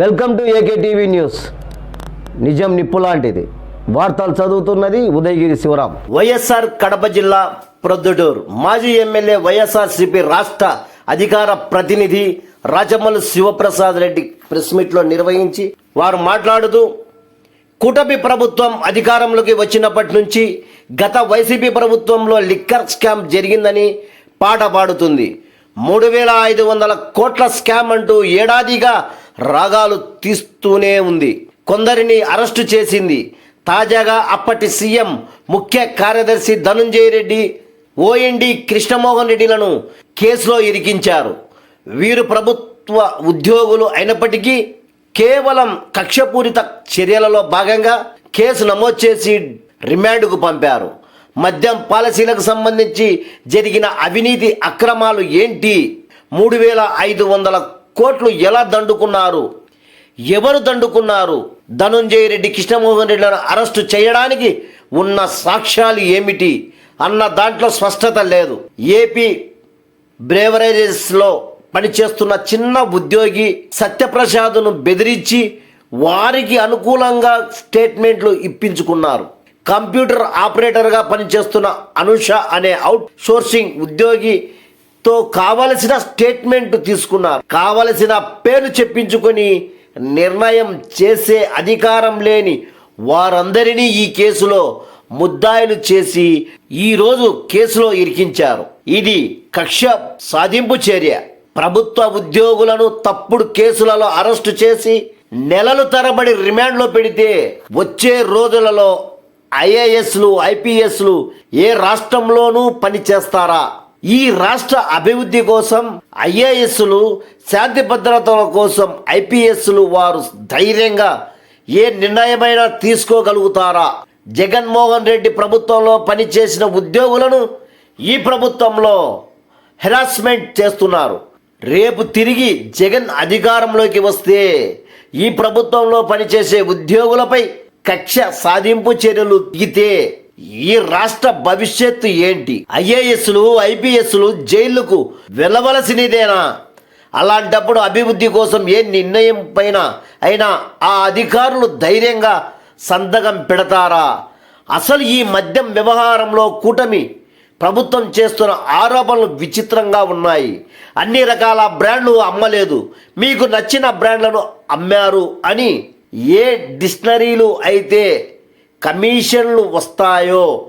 Welcome to AK TV news. నిజం నిప్పు లాంటిది. వార్తలు చదువుతున్నది ఉదయగిరి శివరాం. వైఎస్ఆర్ కడప జిల్లా ప్రొద్దుటూరు. మాజీ ఎమ్మెల్యే వైఎస్ఆర్ సిపి రాష్ట్ర అధికార ప్రతినిధి రాజమల్లు శివప్రసాద్ రెడ్డి ప్రెస్ మీట్లో నిర్వహించి వారు మాట్లాడుతూ కూటమి ప్రభుత్వం అధికారంలోకి వచ్చినప్పటి నుంచి గత వైసీపీ ప్రభుత్వంలో లిక్కర్ స్కామ్ జరిగిందని పాట పాడుతుంది. మూడు వేల ఐదు వందల కోట్ల స్కామ్ అంటూ ఏడాదిగా రాగాలు తీస్తూనే ఉంది. కొందరిని అరెస్టు చేసింది. తాజాగా అప్పటి సీఎం ముఖ్య కార్యదర్శి ధనుంజయ రెడ్డి ఓఎండి కృష్ణమోహన్ రెడ్డిలను కేసులో ఇరికించారు. వీరు ప్రభుత్వ ఉద్యోగులు అయినప్పటికీ కేవలం కక్షపూరిత చర్యలలో భాగంగా కేసు నమోదు చేసి రిమాండ్కు పంపారు. మద్యం పాలసీలకు సంబంధించి జరిగిన అవినీతి అక్రమాలు ఏంటి? మూడు వేల ఐదు వందల కోట్లు ఎలా దండుకున్నారు? ఎవరు దండుకున్నారు? ధనుంజయ రెడ్డి కృష్ణమోహన్ రెడ్డిలను అరెస్టు చేయడానికి ఉన్న సాక్ష్యాలు ఏమిటి? అన్న దాంట్లో స్పష్టత లేదు. ఏపీ బ్రేవరేజెస్లో పనిచేస్తున్న చిన్న ఉద్యోగి సత్యప్రసాద్ను బెదిరించి వారికి అనుకూలంగా స్టేట్మెంట్లు ఇప్పించుకున్నారు. కంప్యూటర్ ఆపరేటర్గా పనిచేస్తున్న అనుష అనే అవుట్ సోర్సింగ్ ఉద్యోగితో కావలసిన స్టేట్మెంట్ తీసుకున్నారు. కావలసిన పేరు చెప్పించుకొని నిర్ణయం చేసే అధికారం లేని వారందరినీ ఈ కేసులో ముద్దాయిలు చేసి ఈరోజు కేసులో ఇరికించారు. ఇది కక్ష సాధింపు చర్య. ప్రభుత్వ ఉద్యోగులను తప్పుడు కేసులలో అరెస్టు చేసి నెలలు తరబడి రిమాండ్లో పెడితే వచ్చే రోజులలో ఐఏఎస్లు ఐపీఎస్లు ఏ రాష్ట్రంలోనూ పనిచేస్తారా? ఈ రాష్ట్ర అభివృద్ధి కోసం ఐఏఎస్లు శాంతి భద్రతల కోసం ఐపీఎస్లు వారు ధైర్యంగా ఏ నిర్ణయమైనా తీసుకోగలుగుతారా? జగన్మోహన్ రెడ్డి ప్రభుత్వంలో పనిచేసిన ఉద్యోగులను ఈ ప్రభుత్వంలో హెరాస్మెంట్ చేస్తున్నారు. రేపు తిరిగి జగన్ అధికారంలోకి వస్తే ఈ ప్రభుత్వంలో పనిచేసే ఉద్యోగులపై కక్ష సాధింపు చర్యలు దిగితే ఈ రాష్ట్ర భవిష్యత్తు ఏంటి? ఐఏఎస్లు ఐపీఎస్లు జైళ్ళకు వెళ్ళవలసినదేనా? అలాంటప్పుడు అభివృద్ధి కోసం ఏ నిర్ణయం పైన అయినా ఆ అధికారులు ధైర్యంగా సంతకం పెడతారా? అసలు ఈ మద్యం వ్యవహారంలో కూటమి ప్రభుత్వం చేస్తున్న ఆరోపణలు విచిత్రంగా ఉన్నాయి. అన్ని రకాల బ్రాండ్లు అమ్మలేదు. మీకు నచ్చిన బ్రాండ్లను అమ్మారు అని ఏ డిక్షనరీలు అయితే కమిషన్లు వస్తాయో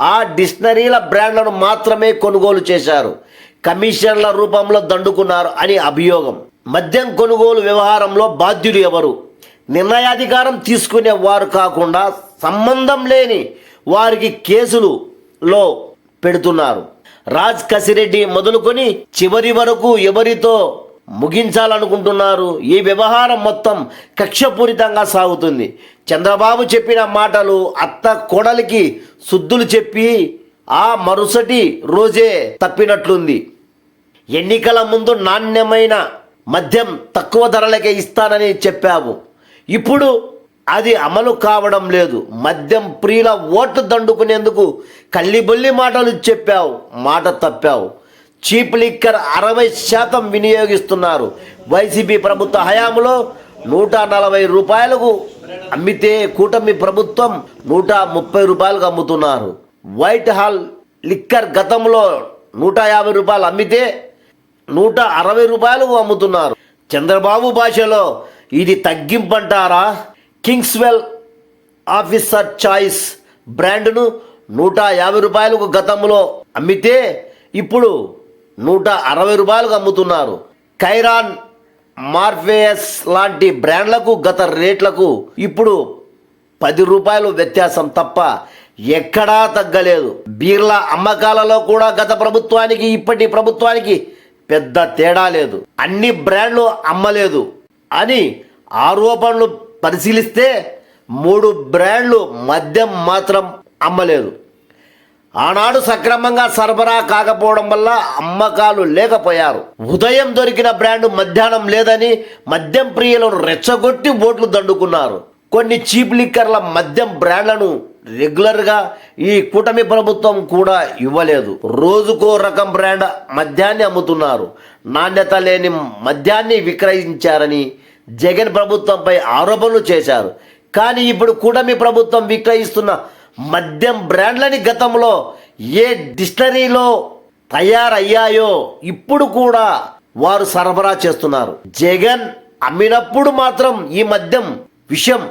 ఆ డిక్షనరీల బ్రాండ్లను మాత్రమే కొనుగోలు చేశారు. కమిషన్ల రూపంలో దండుకున్నారు అని అభియోగం. మద్యం కొనుగోలు వ్యవహారంలో బాధ్యులు ఎవరు? నిర్ణయాధికారం తీసుకునే వారు కాకుండా సంబంధం లేని వారికి కేసులులో పెడుతున్నారు. రాజ్ కసిరెడ్డి మొదలుకొని చివరి వరకు ఎవరితో ముగించాలనుకుంటున్నారు. ఈ వ్యవహారం మొత్తం కక్షపూరితంగా సాగుతుంది. చంద్రబాబు చెప్పిన మాటలు అత్త కోడలికి శుద్ధులు చెప్పి ఆ మరుసటి రోజే తప్పినట్లుంది. ఎన్నికల ముందు నాణ్యమైన మద్యం తక్కువ ధరలకే ఇస్తానని చెప్పావు. ఇప్పుడు అది అమలు కావడం లేదు. మద్యం ప్రియుల ఓట్లు దండుకునేందుకు కల్లిబొల్లి మాటలు చెప్పావు. మాట తప్పావు. చీప్ లిక్కర్ అరవై శాతం వినియోగిస్తున్నారు. వైసీపీ ప్రభుత్వ హయాంలో నూట నలభై రూపాయలకు అమ్మితే కూటమి ప్రభుత్వం నూట ముప్పై రూపాయలకు అమ్ముతున్నారు. వైట్ హాల్ లిక్కర్ గతంలో నూట యాభై రూపాయలు అమ్మితే నూట అరవై రూపాయలకు అమ్ముతున్నారు. చంద్రబాబు భాషలో ఇది తగ్గింపంటారా? కింగ్స్వెల్ ఆఫీసర్ చాయిస్ బ్రాండ్ను నూట యాభై రూపాయలకు గతంలో అమ్మితే ఇప్పుడు నూట అరవై రూపాయలకు అమ్ముతున్నారు. కైరాన్ మార్ఫేయస్ లాంటి బ్రాండ్లకు గత రేట్లకు ఇప్పుడు పది రూపాయలు వ్యత్యాసం తప్ప ఎక్కడా తగ్గలేదు. బీర్ల అమ్మకాలలో కూడా గత ప్రభుత్వానికి ఇప్పటి ప్రభుత్వానికి పెద్ద తేడా లేదు. అన్ని బ్రాండ్లు అమ్మలేదు అని ఆరోపణలు పరిశీలిస్తే మూడు బ్రాండ్లు మద్యం మాత్రం అమ్మలేదు. ఆనాడు సక్రమంగా సరఫరా కాకపోవడం వల్ల అమ్మకాలు లేకపోయారు. ఉదయం దొరికిన బ్రాండ్ మధ్యాహ్నం లేదని మద్యం ప్రియులను రెచ్చగొట్టి ఓట్లు దండుకున్నారు. కొన్ని చీప్ లిక్కర్ల మద్యం బ్రాండ్లను రెగ్యులర్గా ఈ కూటమి ప్రభుత్వం కూడా ఇవ్వలేదు. రోజుకో రకం బ్రాండ్ మద్యాన్ని అమ్ముతున్నారు. నాణ్యత లేని మద్యాన్ని విక్రయించారని జగన్ ప్రభుత్వంపై ఆరోపణలు చేశారు. కానీ ఇప్పుడు కూటమి ప్రభుత్వం విక్రయిస్తున్న మద్యం బ్రాండ్లని గతంలో ఏ డిస్టరీలో తయారయ్యాయో ఇప్పుడు కూడా వారు సరఫరా చేస్తున్నారు. జగన్ అమ్మినప్పుడు మాత్రం ఈ మద్యం విషం.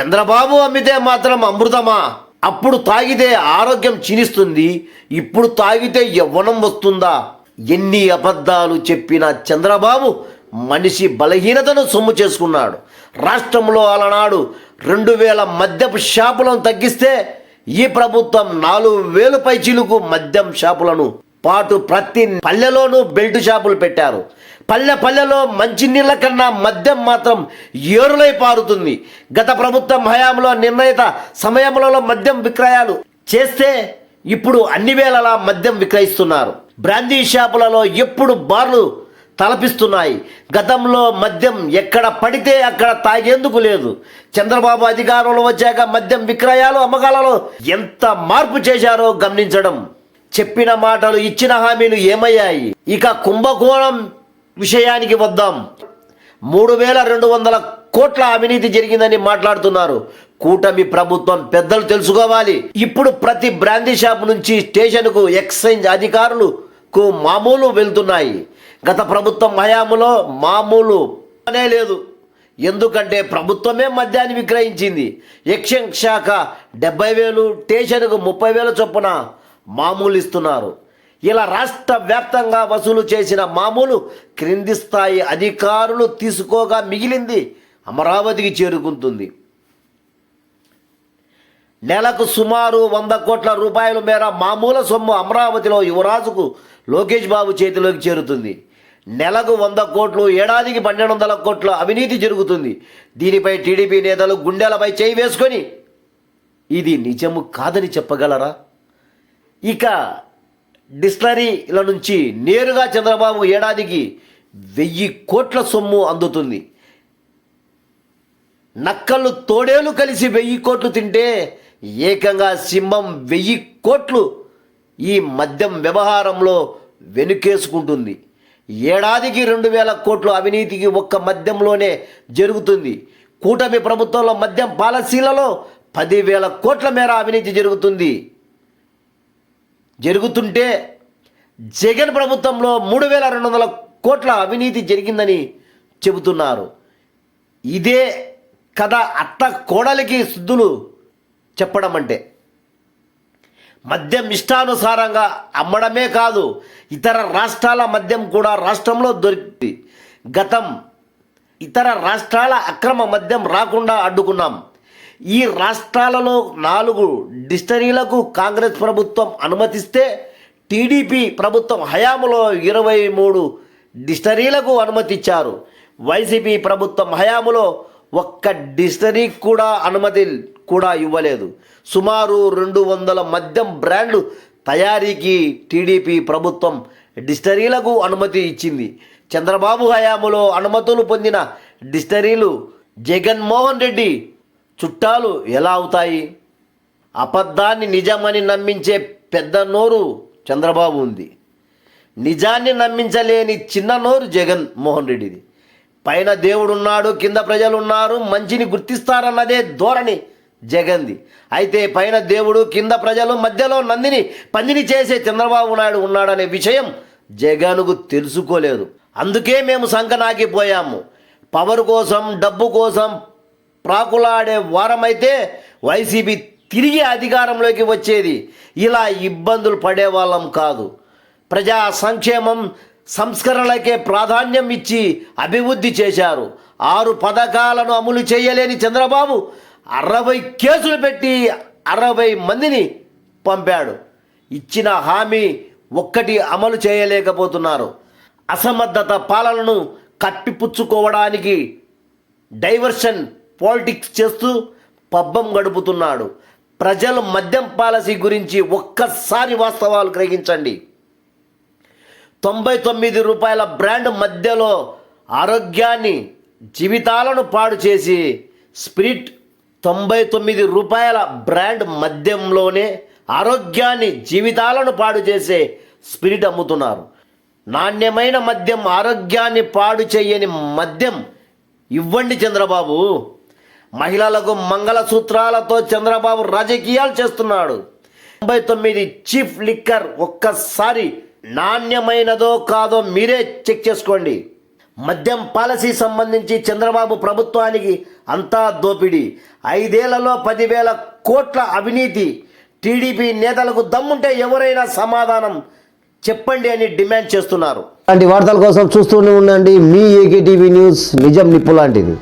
చంద్రబాబు అమ్మితే మాత్రం అమృతమా? అప్పుడు తాగితే ఆరోగ్యం క్షీణిస్తుంది. ఇప్పుడు తాగితే యవ్వనం వస్తుందా? ఎన్ని అబద్ధాలు చెప్పిన చంద్రబాబు మనిషి బలహీనతను సొమ్ము చేసుకున్నాడు. రాష్ట్రంలో అలనాడు రెండు వేల మద్యపు షాపులను తగ్గిస్తే ఈ ప్రభుత్వం నాలుగు వేలు పైచీలకు మద్యం షాపులను పాటు ప్రతి పల్లెలోనూ బెల్ట్ షాపులు పెట్టారు. పల్లె పల్లెలో మంచినీళ్ళ కన్నా మద్యం మాత్రం ఏరులై పారుతుంది. గత ప్రభుత్వం హయాంలో నిర్ణయిత సమయంలో మద్యం విక్రయాలు చేస్తే ఇప్పుడు అన్ని వేళలా మద్యం విక్రయిస్తున్నారు. బ్రాందీ షాపులలో ఎప్పుడు బార్లు తలపిస్తున్నాయి. గతంలో మద్యం ఎక్కడ పడితే అక్కడ తాగేందుకు లేదు. చంద్రబాబు అధికారంలో వచ్చాక మద్యం విక్రయాలు అమ్మకాలలో ఎంత మార్పు చేశారో గమనించడం. చెప్పిన మాటలు ఇచ్చిన హామీలు ఏమయ్యాయి? ఇక కుంభకోణం విషయానికి వద్దాం. మూడు వేల రెండు వందల కోట్ల అవినీతి జరిగిందని మాట్లాడుతున్నారు. కూటమి ప్రభుత్వం పెద్దలు తెలుసుకోవాలి. ఇప్పుడు ప్రతి బ్రాందీ షాప్ నుంచి స్టేషన్కు ఎక్స్చేంజ్ అధికారులకు మామూలు వెళ్తున్నాయి. గత ప్రభుత్వం హయాములో మామూలు అనే లేదు. ఎందుకంటే ప్రభుత్వమే మద్యాన్ని విక్రయించింది. ఎక్సైజ్ శాఖ డెబ్బై వేలు స్టేషన్కు ముప్పై వేల చొప్పున మామూలు ఇస్తున్నారు ఇలా రాష్ట్ర వ్యాప్తంగా వసూలు చేసిన మామూలు క్రింది స్థాయి అధికారులు తీసుకోగా మిగిలింది అమరావతికి చేరుకుంటుంది. నెలకు సుమారు వంద కోట్ల రూపాయల మేర మామూలు సొమ్ము అమరావతిలో యువరాజుకు లోకేష్ బాబు చేతిలోకి చేరుతుంది. నెలకు వంద కోట్లు ఏడాదికి పన్నెండు వందల కోట్ల అవినీతి జరుగుతుంది. దీనిపై టీడీపీ నేతలు గుండెలపై చేయి వేసుకొని ఇది నిజము కాదని చెప్పగలరా? ఇక డిస్టరీల నుంచి నేరుగా చంద్రబాబు ఏడాదికి వెయ్యి కోట్ల సొమ్ము అందుతుంది. నక్కలు తోడేలు కలిసి వెయ్యి కోట్లు తింటే ఏకంగా సింహం వెయ్యి కోట్లు ఈ మద్యం వ్యవహారంలో వెనుకేసుకుంటుంది. ఏడాదికి రెండు వేల కోట్లు అవినీతికి ఒక్క మద్యంలోనే జరుగుతుంది. కూటమి ప్రభుత్వంలో మద్యం పాలసీలలో పదివేల కోట్ల మేర అవినీతి జరుగుతుంది. జరుగుతుంటే జగన్ ప్రభుత్వంలో మూడు వేల రెండు వందల కోట్ల అవినీతి జరిగిందని చెబుతున్నారు. ఇదే కథ అత్త కోడలికి శుద్ధులు చెప్పడం అంటే. మద్యం ఇష్టానుసారంగా అమ్మడమే కాదు ఇతర రాష్ట్రాల మద్యం కూడా రాష్ట్రంలో దొరికింది. గతం ఇతర రాష్ట్రాల అక్రమ మద్యం రాకుండా అడ్డుకున్నాం. ఈ రాష్ట్రాలలో నాలుగు డిస్టరీలకు కాంగ్రెస్ ప్రభుత్వం అనుమతిస్తే టీడీపీ ప్రభుత్వం హయాములో ఇరవై మూడు డిస్టరీలకు అనుమతిచ్చారు. వైసీపీ ప్రభుత్వం హయాములో ఒక్క డిస్టరీ కూడా అనుమతి కూడా ఇవ్వలేదు. సుమారు రెండు వందల మద్యం బ్రాండ్లు తయారీకి టీడీపీ ప్రభుత్వం డిస్టరీలకు అనుమతి ఇచ్చింది. చంద్రబాబు హయాములో అనుమతులు పొందిన డిస్టరీలు జగన్మోహన్ రెడ్డి చుట్టాలు ఎలా అవుతాయి? అబద్ధాన్ని నిజమని నమ్మించే పెద్ద నోరు చంద్రబాబు ఉంది. నిజాన్ని నమ్మించలేని చిన్న నోరు జగన్ మోహన్ రెడ్డిది. పైన దేవుడున్నాడు కింద ప్రజలు ఉన్నారు మంచిని గుర్తిస్తారన్నదే ధోరణి జగన్ది అయితే పైన దేవుడు కింద ప్రజలు మధ్యలో నందిని పందిని చేసే చంద్రబాబు నాయుడు ఉన్నాడనే విషయం జగన్కు తెలుసుకోలేదు. అందుకే మేము సంకనాకిపోయాము పవర్ కోసం డబ్బు కోసం ప్రాకులాడే వారమైతే వైసీపీ తిరిగి అధికారంలోకి వచ్చేది. ఇలా ఇబ్బందులు పడేవాళ్ళం కాదు. ప్రజా సంక్షేమం సంస్కరణలకే ప్రాధాన్యం ఇచ్చి అభివృద్ధి చేశారు. ఆరు పథకాలను అమలు చేయలేని చంద్రబాబు అరవై కేసులు పెట్టి అరవై మందిని పంపాడు. ఇచ్చిన హామీ ఒక్కటి అమలు చేయలేకపోతున్నారు. అసమర్థత పాలనను కప్పిపుచ్చుకోవడానికి డైవర్షన్ పాలిటిక్స్ చేస్తూ పబ్బం గడుపుతున్నాడు. ప్రజలు మద్యం పాలసీ గురించి ఒక్కసారి వాస్తవాలు గ్రహించండి. తొంభై తొమ్మిది రూపాయల బ్రాండ్ మధ్యలో ఆరోగ్యాన్ని జీవితాలను పాడు చేసి స్పిరిట్ తొంభై తొమ్మిది రూపాయల బ్రాండ్ మద్యంలోనే ఆరోగ్యాన్ని జీవితాలను పాడు చేసే స్పిరిట్ అమ్ముతున్నారు. నాణ్యమైన మద్యం ఆరోగ్యాన్ని పాడు చేయని మద్యం ఇవ్వండి చంద్రబాబు. మహిళలకు మంగళసూత్రాలతో చంద్రబాబు రాజకీయాలు చేస్తున్నాడు. తొంభై తొమ్మిది చీఫ్ లిక్కర్ ఒక్కసారి నాణ్యమైనదో కాదో మీరే చెక్ చేసుకోండి. మద్యం పాలసీ సంబంధించి చంద్రబాబు ప్రభుత్వానికి అంతా దోపిడీ. ఐదేళ్ళలో పదివేల కోట్ల అవినీతి. టీడీపీ నేతలకు దమ్ముంటే ఎవరైనా సమాధానం చెప్పండి అని డిమాండ్ చేస్తున్నారు. అలాంటి వార్తల కోసం చూస్తూనే ఉండండి. మీ ఏకే టీవీ న్యూస్ నిజం నిప్పు లాంటిది.